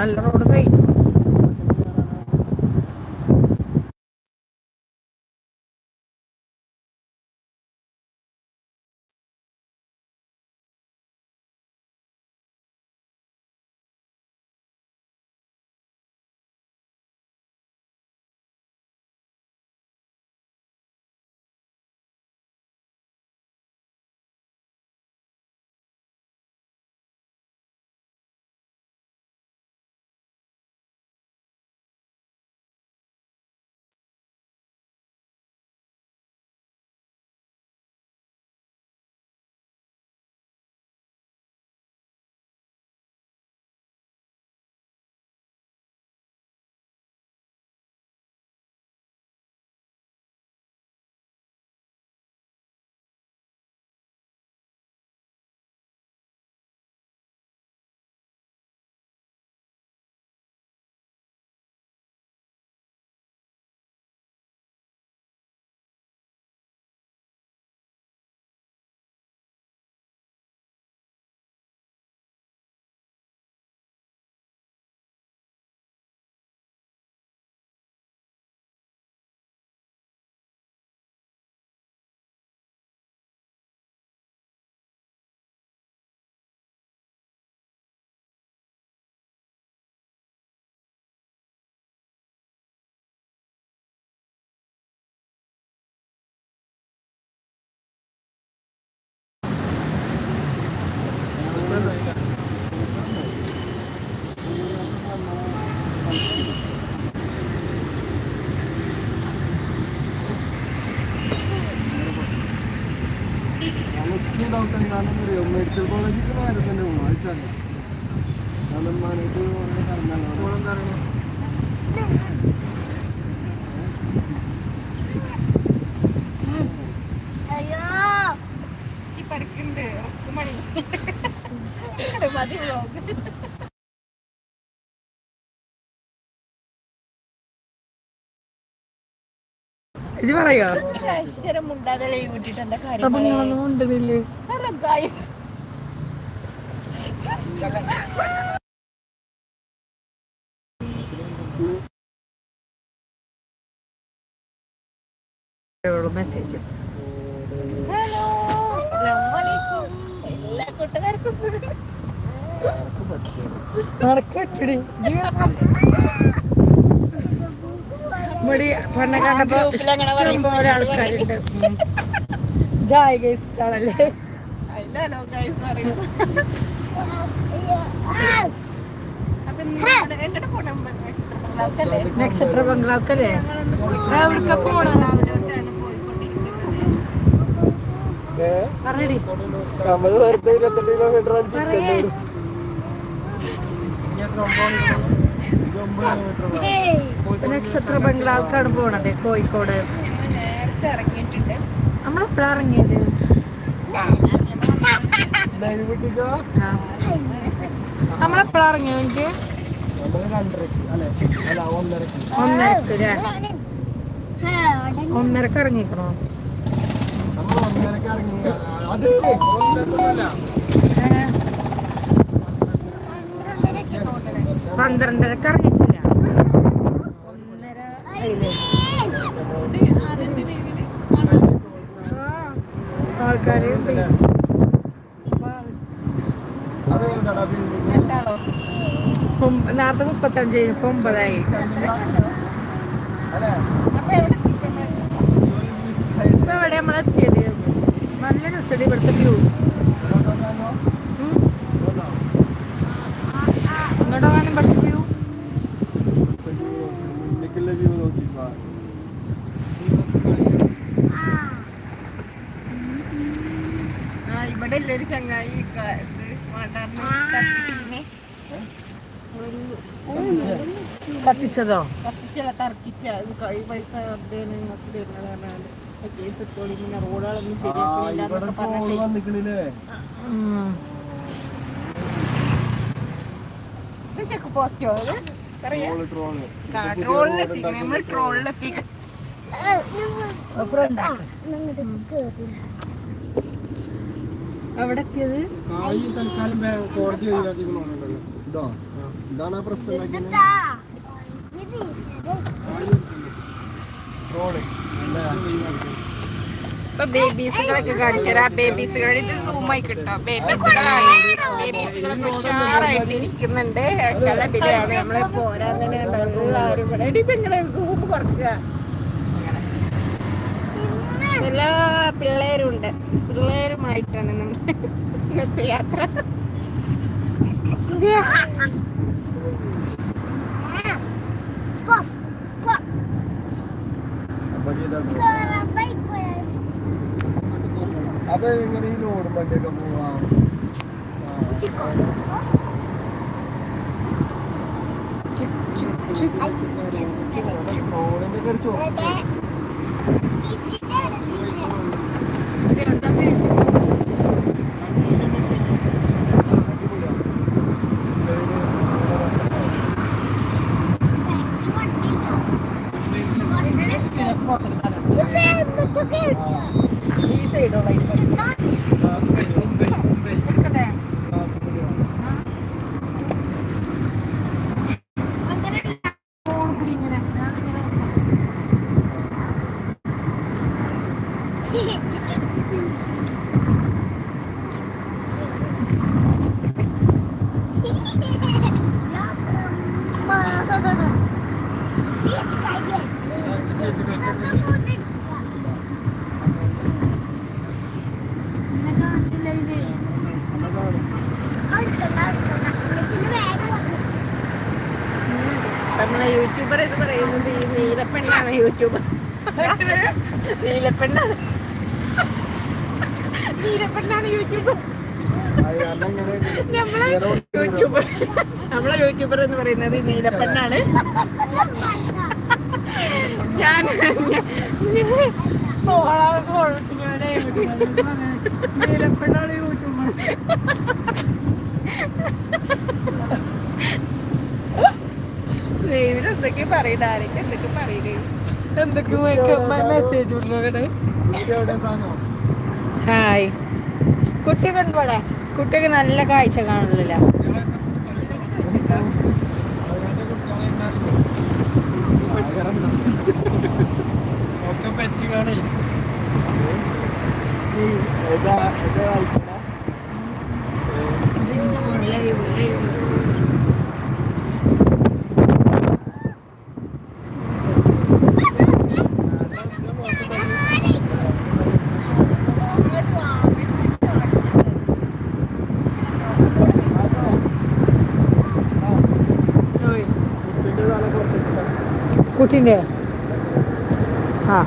നല്ല റോഡ് കഴിഞ്ഞു. മെഡിക്കൽ കോളേജിൽ നേരെ തന്നെ പോകണം അയച്ചാൽ കാരണം മാനേജ് കറങ്ങാൻ പഠിക്കുന്നുണ്ട് ഹലോ പറയോ? മെസ്സേജ് ഹലോ എല്ലാ കൂട്ടുകാർക്കും സുഖം. പെണ്ണെ കണ്ടപ്പോ. പോലെ ആൾക്കാരുണ്ട്. ജായ് ഗൈസ് നക്ഷത്ര ബംഗ്ലാവ്ക്കല്ലേ? എവിടക്ക പോണോ പറയടി നമ്മൾ വെറുതെ ഇരുപത്തെട്ട് കിലോമീറ്റർ നക്ഷത്ര ബംഗ്ലാവ്ക്കാണ് പോണത് കോഴിക്കോട്. നമ്മളെപ്പോഴാ ഇറങ്ങിയത്? ഒന്നരക്ക് ഒന്നരക്ക് ഇറങ്ങിക്കണോ? ഒന്നരക്ക് ഇറങ്ങി. പന്ത്രണ്ടരക്ക് അറിയിച്ചില്ല ഒന്നര ആൾക്കാര് നേരത്തെ മുപ്പത്തഞ്ച് ഇപ്പൊ ഒമ്പതായി? ഇപ്പൊ എവിടെ നമ്മൾ എത്തിയത് നല്ല രസമുണ്ട് ഇവിടുത്തെ വ്യൂ ആ. ഇവിടെ ഇല്ല. ഒരു ചങ്ങായി വാണ്ടാറിന് തർക്കിച്ചീനെ. കത്തിച്ചതോ കത്തിച്ചല്ല തർക്കിച്ച പൈസ വെറുതെ നിങ്ങൾക്ക് കേസ് പിന്നെ റോഡുകളൊന്നും ശരിയാക്കുന്നില്ല എന്നൊക്കെ പറഞ്ഞിട്ട്. ചെക്ക് പോസ്റ്റോ ട്രോളിലെത്തിക്കണം നമ്മൾ ട്രോളിലെത്തിക്കണം അവിടെ എത്തിയത് ഇതാണ് ആ പ്രശ്നം ബേബീസുകളൊക്കെ കാണിച്ചുതരാ. ഇത് ആയി കിട്ടോ. ബേബീസുകളാണ്. ബേബീസുകളൊക്കെ ഉഷാറായിട്ട് ഇരിക്കുന്നുണ്ട്. കലബിലാണ് നമ്മളെ പോരാൻ തന്നെ ഉണ്ട് എല്ലാവരും ഇവിടെ. എടി ഇതെങ്ങനെ സൂം കുറക്കുക എല്ലാ പിള്ളേരുണ്ട് പിള്ളേരുമായിട്ടാണ് നമ്മൾ യാത്ര. അപ്പൊ ഇങ്ങനെ ഈ വണ്ടിയൊക്കെ പോവാ. റോഡിന്റെ ഒരു ചോക്ക് ഈ സൈഡുള്ള നമ്മളെ യൂട്യൂബർ എന്ന് പറയുന്നത് ഈ നീലപ്പെണ്ണാണ് യൂട്യൂബർ നീലപ്പെണ്ണാണ്. നീലപ്പെണ്ണാണ് യൂട്യൂബർ നമ്മളെ യൂട്യൂബർ നമ്മളെ യൂട്യൂബർ എന്ന് പറയുന്നത് നീലപ്പെണ്ണാണ്. ഞാൻ നീലപ്പെണ്ണാണ് യൂട്യൂബർ എന്തൊക്കെ പറയുന്നത് ആരൊക്കെ എന്തൊക്കെ പറയുന്നത് എന്തൊക്കെ മെസ്സേജ് വിടുന്നത് ഹായ് കുട്ടി കണ്ടോടെ കുട്ടിക്ക് നല്ല കാഴ്ച കാണില്ല ઉઠીને. હા.